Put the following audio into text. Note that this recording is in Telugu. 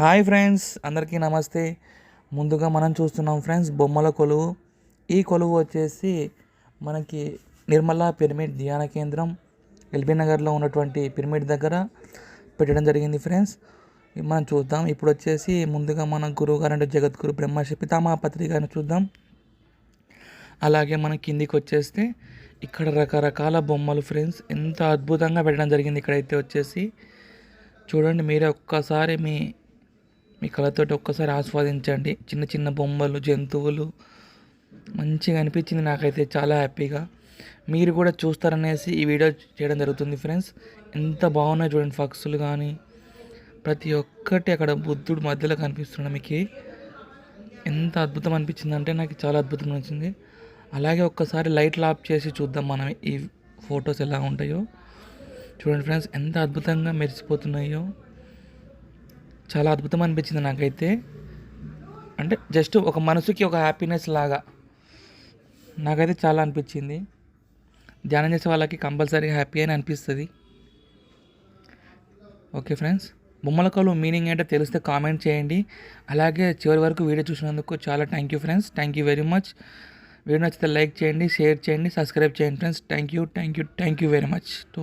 హాయ్ ఫ్రెండ్స్ అందరికీ నమస్తే. ముందుగా మనం చూస్తున్నాం ఫ్రెండ్స్ బొమ్మల కొలువు. ఈ కొలువు వచ్చేసి మనకి నిర్మలా పిరమిడ్ ధ్యాన కేంద్రం ఎల్బీ నగర్లో ఉన్నటువంటి పిరమిడ్ దగ్గర పెట్టడం జరిగింది ఫ్రెండ్స్. మనం చూద్దాం. ఇప్పుడు వచ్చేసి ముందుగా మన గురువు గారు అంటే జగద్గురు బ్రహ్మర్షి పితామహపత్రి గారిని చూద్దాం. అలాగే మన కిందికి వచ్చేస్తే ఇక్కడ రకరకాల బొమ్మలు ఫ్రెండ్స్. ఎంత అద్భుతంగా పెట్టడం జరిగింది ఇక్కడైతే వచ్చేసి. చూడండి మీరే ఒక్కసారి మీ మీ కళతోటి ఒక్కసారి ఆస్వాదించండి. చిన్న చిన్న బొమ్మలు జంతువులు మంచిగా అనిపించింది నాకైతే. చాలా హ్యాపీగా. మీరు కూడా చూస్తారనేసి ఈ వీడియో చేయడం జరుగుతుంది ఫ్రెండ్స్. ఎంత బాగున్నాయి చూడండి పక్షులు కానీ. ప్రతి ఒక్కటి అక్కడ బుద్ధుడు మధ్యలో కనిపిస్తున్నాడు మీకు. ఎంత అద్భుతం అనిపించింది అంటే నాకు చాలా అద్భుతం నచ్చింది అలాగే ఒక్కసారి లైట్లు ఆఫ్ చేసి చూద్దాం మనం ఈ ఫొటోస్ ఎలా ఉంటాయో. చూడండి ఫ్రెండ్స్ ఎంత అద్భుతంగా మెరిసిపోతున్నాయో. చాలా అద్భుతం అనిపించింది నాకైతే. అంటే జస్ట్ ఒక మనసుకి ఒక హ్యాపీనెస్ లాగా నాకైతే చాలా అనిపించింది. ధ్యానం చేసే వాళ్ళకి కంపల్సరీ హ్యాపీ అని అనిపిస్తుంది. ఓకే ఫ్రెండ్స్ బొమ్మల కళ్ళు మీనింగ్ ఏంటో తెలిస్తే కామెంట్ చేయండి. అలాగే చివరి వరకు వీడియో చూసినందుకు చాలా thank you friends thank you very much video నచ్చితే లైక్ చేయండి షేర్ చేయండి సబ్స్క్రైబ్ చేయండి friends thank you thank you thank you very much to